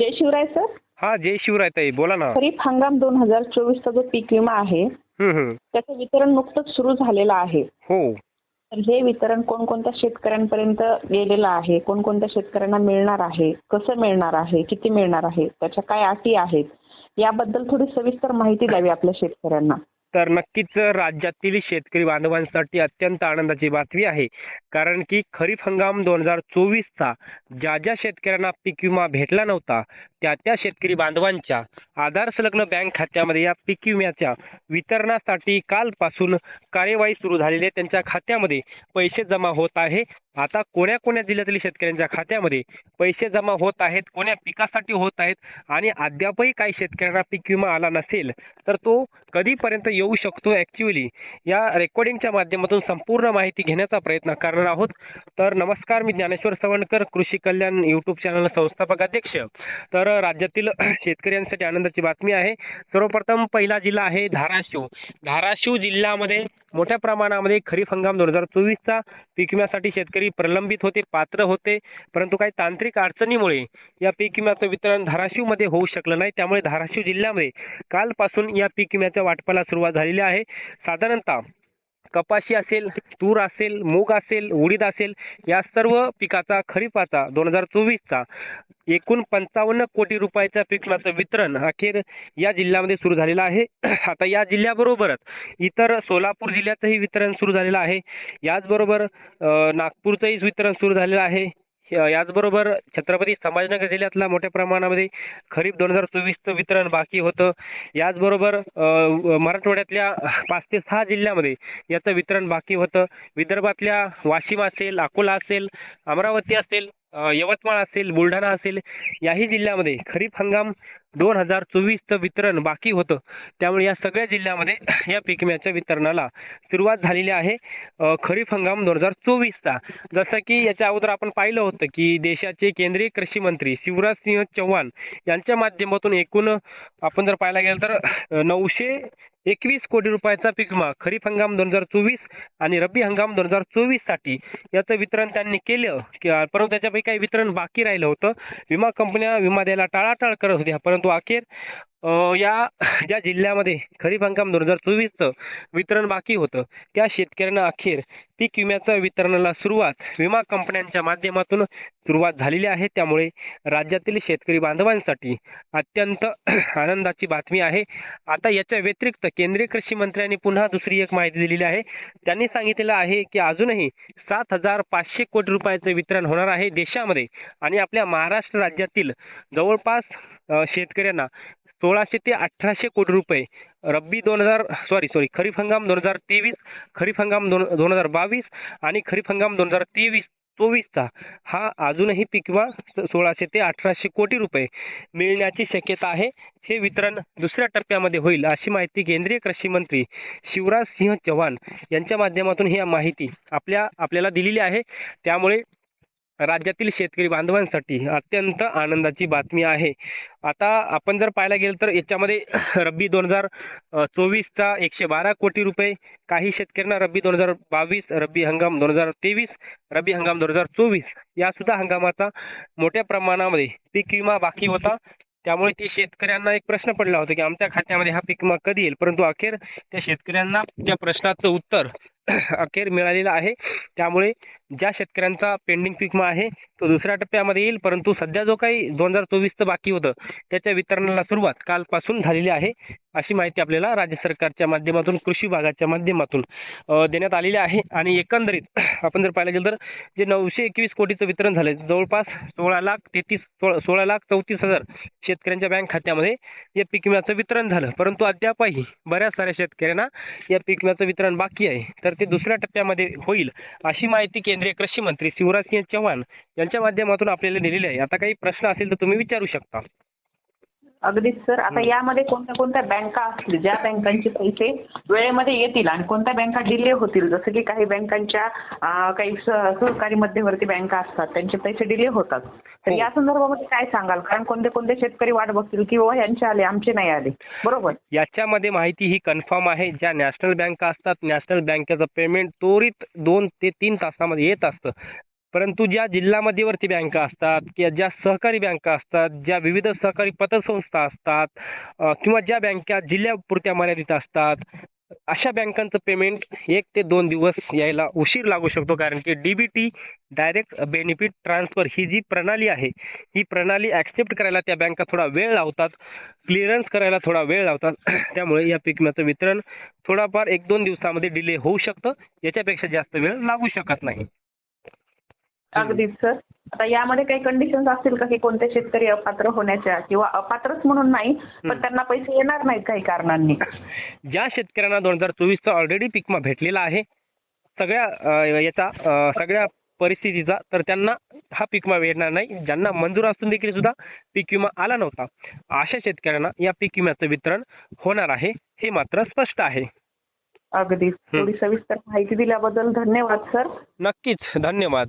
जय Shivray sir. हा जय शिवराय ताई बोला ना. खरीप हंगाम दोन हजार चोवीसचा जो पीक विमा आहे हम्म, हम्म. त्याचं वितरण नुकतंच सुरू झालेलं आहे. हो. तर हे वितरण कोणकोणत्या शेतकऱ्यांपर्यंत गेलेलं आहे कोणकोणत्या शेतकऱ्यांना मिळणार आहे कसं मिळणार आहे किती मिळणार आहे त्याच्या काय अटी आहेत याबद्दल थोडी सविस्तर माहिती द्यावी आपल्या शेतकऱ्यांना. तर नक्कीच राज्यातील शेतकरी बांधवांसाठी अत्यंत आनंदाची बातमी आहे. कारण की खरीप हंगाम दोन हजार चोवीसचा ज्या ज्या शेतकऱ्यांना पीक विमा भेटला नव्हता त्या त्या शेतकरी बांधवांच्या आधार संलग्न बँक खात्यामध्ये या पीक विम्याच्या वितरणासाठी कालपासून कार्यवाही सुरू झालेली आहे. त्यांच्या खात्यामध्ये पैसे जमा होत आहे. आता कोण्या कोण्या जिल्ह्यातील शेतकऱ्यांच्या खात्यामध्ये पैसे जमा होत आहेत कोण्या पिकासाठी होत आहेत आणि अद्यापही काही शेतकऱ्यांना पीक विमा आला नसेल तर तो कधीपर्यंत येऊ शकतो ॲक्च्युअली या रेकॉर्डिंगच्या माध्यमातून संपूर्ण माहिती घेण्याचा प्रयत्न करणार आहोत. तर नमस्कार मी ज्ञानेश्वर सवणकर कृषी कल्याण यूट्यूब चॅनल संस्थापक अध्यक्ष. तर राज्यातील शेतकऱ्यांसाठी आनंदाची बातमी आहे. सर्वप्रथम पहिला जिल्हा आहे धाराशिव. धाराशिव जिल्ह्यामध्ये मोठ्या प्रमाणामध्ये खरीप हंगाम दोन हजार चोवीसचा पीक विम्यासाठी शेतकरी प्रलंबित होते पात्र होते. परंतु काही तांत्रिक अडचणीमुळे या पीक विम्याचं वितरण धाराशिवमध्ये होऊ शकलं नाही. त्यामुळे धाराशिव जिल्ह्यामध्ये कालपासून या पीक विम्याच्या वाटपाला सुरुवात झालेली आहे. साधारणतः कपाशी असेल तूर असेल मूग असेल उडीद असेल या सर्व पिकाचा खरीपाचा दोन हजार चोवीसचा एकूण पंचावन्न कोटी रुपयाच्या पीक वितरण अखेर या जिल्ह्यामध्ये सुरू झालेलं आहे. आता या जिल्ह्याबरोबरच इतर सोलापूर जिल्ह्याचंही वितरण सुरू झालेलं आहे. याचबरोबर नागपूरचंही वितरण सुरू झालेलं आहे. याचबरोबर छत्रपती संभाजीनगर जिल्ह्यातला मोठ्या प्रमाणामध्ये खरीप दोन हजार चोवीसचं वितरण बाकी होतं. याचबरोबर अं, मराठवाड्यातल्या पाच ते सहा जिल्ह्यामध्ये याचं वितरण बाकी होतं. विदर्भातल्या वाशिम असेल अकोला असेल अमरावती असेल यवतमाळ असेल बुलढाणा असेल याही जिल्ह्यामध्ये खरीप हंगाम दोन हजार चोवीसचं वितरण बाकी होतं. त्यामुळे या सगळ्या जिल्ह्यामध्ये या पीक विम्याच्या वितरणाला सुरुवात झालेली आहे. खरीप हंगाम दोन हजार चोवीसचा जसं की याच्या अगोदर आपण पाहिलं होतं की देशाचे केंद्रीय कृषी मंत्री शिवराज सिंह चौहान यांच्या माध्यमातून एकूण आपण जर पाहायला गेलं तर नऊशे एकवीस कोटी रुपयाचा पीक विमा खरीप हंगाम दोन हजार चोवीस आणि रब्बी हंगाम दोन हजार चोवीससाठी याचं वितरण त्यांनी केलं. परंतु त्याच्यापैकी काही वितरण बाकी राहिलं होतं. विमा कंपन्या विमा द्यायला टाळाटाळ करत होत्या परंतु अखेर या ज्या जिल्ह्यामध्ये खरीप हंगाम दोन हजार चोवीसचं वितरण बाकी होतं त्या शेतकऱ्यांना अखेर पीक विम्याच्या वितरणाला सुरुवात विमा कंपन्यांच्या माध्यमातून सुरुवात झालेली आहे. त्यामुळे राज्यातील शेतकरी बांधवांसाठी अत्यंत आनंदाची बातमी आहे. आता याच्या व्यतिरिक्त केंद्रीय कृषी मंत्र्यांनी पुन्हा दुसरी एक माहिती दिलेली आहे. त्यांनी सांगितलेलं आहे की अजूनही सात हजार पाचशे कोटी रुपयाचं वितरण होणार आहे देशामध्ये आणि आपल्या महाराष्ट्र राज्यातील जवळपास शेतकऱ्यांना सोळाशे ते अठराशे कोटी रुपये. रब्बी दोन हजार सॉरी सॉरी खरीप हंगाम दोन हजार तेवीस खरीप हंगाम दोन दोन हजार बावीस आणि खरीप हंगाम दोन हजार तेवीस चोवीसचा हा अजूनही पीक स- सोळाशे ते अठराशे कोटी रुपये मिळण्याची शक्यता आहे. हे वितरण दुसऱ्या टप्प्यामध्ये होईल अशी माहिती केंद्रीय कृषी मंत्री शिवराज सिंह चौहान यांच्या माध्यमातून ही माहिती आपल्या आपल्याला दिलेली आहे. त्यामुळे राज्यातील शेतकरी बांधवांसाठी अत्यंत आनंदाची बातमी आहे. आता आपण जर पाहायला गेलं तर याच्यामध्ये रब्बी दोन हजार चोवीसचा एकशे बारा कोटी रुपये काही शेतकऱ्यांना रब्बी दोन हजार बावीस रब्बी हंगाम दोन हजार तेवीस रब्बी हंगाम दोन हजार चोवीस या सुद्धा हंगामाचा मोठ्या प्रमाणामध्ये पीक विमा बाकी होता. त्यामुळे ते शेतकऱ्यांना एक प्रश्न पडला होता की आमच्या खात्यामध्ये हा पीक विमा कधी येईल? परंतु अखेर त्या शेतकऱ्यांना त्या प्रश्नाचं उत्तर अखेर मिळालेलं आहे. त्यामुळे ज्या शेतकऱ्यांचा पेंडिंग पीक विमा आहे तो दुसऱ्या टप्प्यामध्ये येईल. परंतु सध्या जो काही दोन हजार चोवीसचं बाकी होतं त्याच्या वितरणाला सुरुवात कालपासून झालेली आहे अशी माहिती आपल्याला राज्य सरकारच्या माध्यमातून कृषी विभागाच्या माध्यमातून देण्यात आलेली आहे. आणि एकंदरीत आपण जर पाहिलं गेलं तर जे नऊशे एकवीस कोटीचं वितरण झालं जवळपास सोळा लाख तेहतीस सोळा सोळा लाख चौतीस हजार शेतकऱ्यांच्या बँक खात्यामध्ये या पीक विम्याचं वितरण झालं. परंतु अद्यापही बऱ्याच साऱ्या शेतकऱ्यांना या पीक विम्याचं वितरण बाकी आहे. तर ते दुसऱ्या टप्प्यामध्ये होईल अशी माहिती केंद्रीय कृषी मंत्री शिवराज सिंह चौहान यांच्या माध्यमातून आपल्याला दिलेली आहे. आता काही प्रश्न असेल तर तुम्ही विचारू शकता. अगदीच सर. आता यामध्ये कोणत्या कोणत्या बँका असतील ज्या बँकांचे पैसे वेळेमध्ये येतील आणि कोणत्या बँका डिले होतील? जसं की काही बँकांच्या काही सहकारी मध्यवर्ती बँका असतात त्यांचे पैसे डिले होतात. तर हो. या संदर्भामध्ये काय सांगाल? कारण कोणते कोणते शेतकरी वाट बघतील की बाबा यांचे आले आमचे नाही आले. बरोबर? याच्यामध्ये माहिती ही कन्फर्म आहे ज्या नॅशनल बँका असतात नॅशनल बँकेचं पेमेंट त्वरित दोन ते तीन तासामध्ये येत असतं. परंतु ज्या जिल्हा मध्यवर्ती बँका असतात किंवा ज्या सहकारी बँका असतात ज्या विविध सहकारी पतसंस्था असतात किंवा ज्या बँका जिल्ह्यापुरत्या मर्यादित असतात अशा बँकांचं पेमेंट एक ते दोन दिवस यायला उशीर लागू शकतो. कारण की डीबीटी डायरेक्ट बेनिफिट ट्रान्सफर ही जी प्रणाली आहे ही प्रणाली ॲक्सेप्ट करायला त्या बँका थोडा वेळ लावतात क्लिअरन्स करायला थोडा वेळ लावतात. त्यामुळे या पीक विम्याचं वितरण थोडाफार एक दोन दिवसामध्ये डिले होऊ शकतं. याच्यापेक्षा जास्त वेळ लागू शकत नाही. अगदीच सर. आता यामध्ये काही कंडिशन्स असतील का की कोणते शेतकरी अपात्र होण्याच्या किंवा अपात्रच म्हणून नाही पण त्यांना पैसे येणार नाहीत काही कारणांनी? ज्या शेतकऱ्यांना दोन हजार चोवीसचा ऑलरेडी पीक विमा भेटलेला आहे सगळ्या याचा सगळ्या परिस्थितीचा तर त्यांना हा पीक विमा मिळणार नाही. ज्यांना मंजूर असून देखील सुद्धा पीक विमा आला नव्हता. अशा शेतकऱ्यांना या पीक विम्याचं वितरण होणार आहे हे मात्र स्पष्ट आहे. अगदीच. थोडी सविस्तर माहिती दिल्याबद्दल धन्यवाद सर. नक्कीच. धन्यवाद.